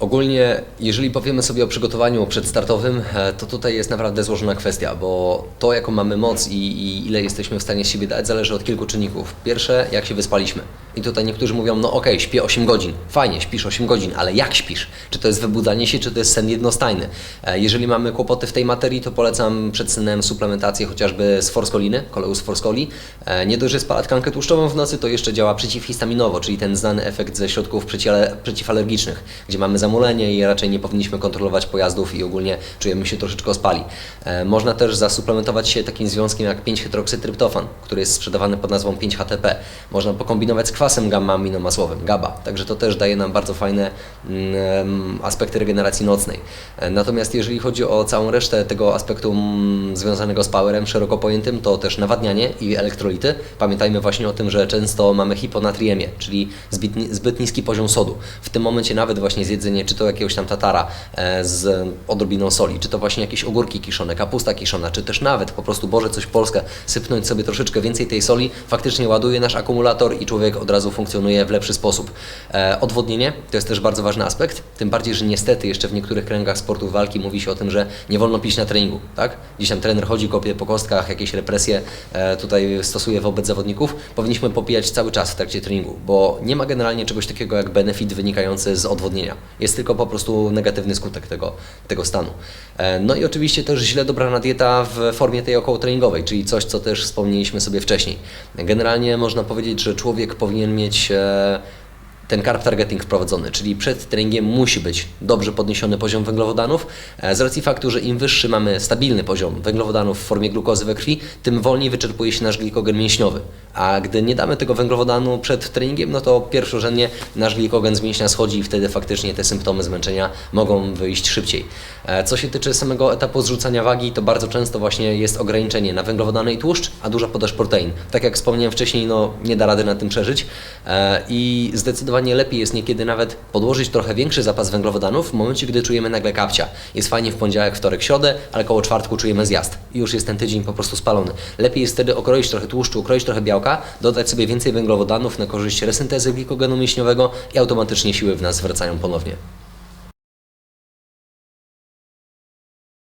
Ogólnie, jeżeli powiemy sobie o przygotowaniu przedstartowym, e, to tutaj jest naprawdę złożona kwestia, bo to, jaką mamy moc i, i ile jesteśmy w stanie z siebie dać, zależy od kilku czynników. Pierwsze, jak się wyspaliśmy. I tutaj niektórzy mówią, no okej, śpię 8 godzin. Fajnie, śpisz 8 godzin, ale jak śpisz? Czy to jest wybudzanie się, czy to jest sen jednostajny? E, Jeżeli mamy kłopoty w tej materii, to polecam przed snem suplementację chociażby z forskoliny, Coleus forscoli. E, Nie dość, że spala tkankę tłuszczową w nocy, to jeszcze działa przeciwhistaminowo, czyli ten znany efekt ze środków przeciwale- przeciwalergicznych, gdzie mamy zamulenie i raczej nie powinniśmy kontrolować pojazdów i ogólnie czujemy się troszeczkę ospali. E, Można też zasuplementować się takim związkiem jak 5-hydroksytryptofan, który jest sprzedawany pod nazwą 5-HTP. Można pokombinować z kwasem gamma-aminomasłowym, GABA, także to też daje nam bardzo fajne mm, aspekty regeneracji nocnej. E, Natomiast jeżeli chodzi o całą resztę tego aspektu mm, związanego z powerem szeroko pojętym, to też nawadnianie i elektrolity. Pamiętajmy właśnie o tym, że często mamy hiponatriemię, czyli zbyt, ni- zbyt niski poziom sodu. W tym momencie nawet właśnie zjedzenie czy to jakiegoś tam tatara e, z odrobiną soli, czy to właśnie jakieś ogórki kiszone, kapusta kiszona, czy też nawet po prostu Boże coś Polskę, sypnąć sobie troszeczkę więcej tej soli, faktycznie ładuje nasz akumulator i człowiek od razu funkcjonuje w lepszy sposób. E, odwodnienie to jest też bardzo ważny aspekt, tym bardziej, że niestety jeszcze w niektórych kręgach sportów walki mówi się o tym, że nie wolno pić na treningu, tak? Gdzieś tam trener chodzi, kopie po kostkach, jakieś represje e, tutaj stosuje wobec zawodników. Powinniśmy popijać cały czas w trakcie treningu, bo nie ma generalnie czegoś takiego jak benefit wynikający z odwodnienia. Jest tylko po prostu negatywny skutek tego, tego stanu. E, no i oczywiście też źle dobrana dieta w formie tej okołotreningowej, czyli coś, co też wspomnieliśmy sobie wcześniej. Generalnie można powiedzieć, że człowiek powinien mieć e, ten carb targeting wprowadzony, czyli przed treningiem musi być dobrze podniesiony poziom węglowodanów, e, z racji faktu, że im wyższy mamy stabilny poziom węglowodanów w formie glukozy we krwi, tym wolniej wyczerpuje się nasz glikogen mięśniowy. A gdy nie damy tego węglowodanu przed treningiem, no to pierwszorzędnie nasz glikogen z mięśnia schodzi i wtedy faktycznie te symptomy zmęczenia mogą wyjść szybciej. E, Co się tyczy samego etapu zrzucania wagi, to bardzo często właśnie jest ograniczenie na węglowodany i tłuszcz, a duża podaż protein. Tak jak wspomniałem wcześniej, no nie da rady na tym przeżyć E, i zdecydowanie lepiej jest niekiedy nawet podłożyć trochę większy zapas węglowodanów w momencie, gdy czujemy nagle kapcia. Jest fajnie w poniedziałek, wtorek, środę, ale koło czwartku czujemy zjazd i już jest ten tydzień po prostu spalony. Lepiej jest wtedy okroić trochę tłuszczu, ukroić trochę dodać sobie więcej węglowodanów na korzyść resyntezy glikogenu mięśniowego i automatycznie siły w nas wracają ponownie.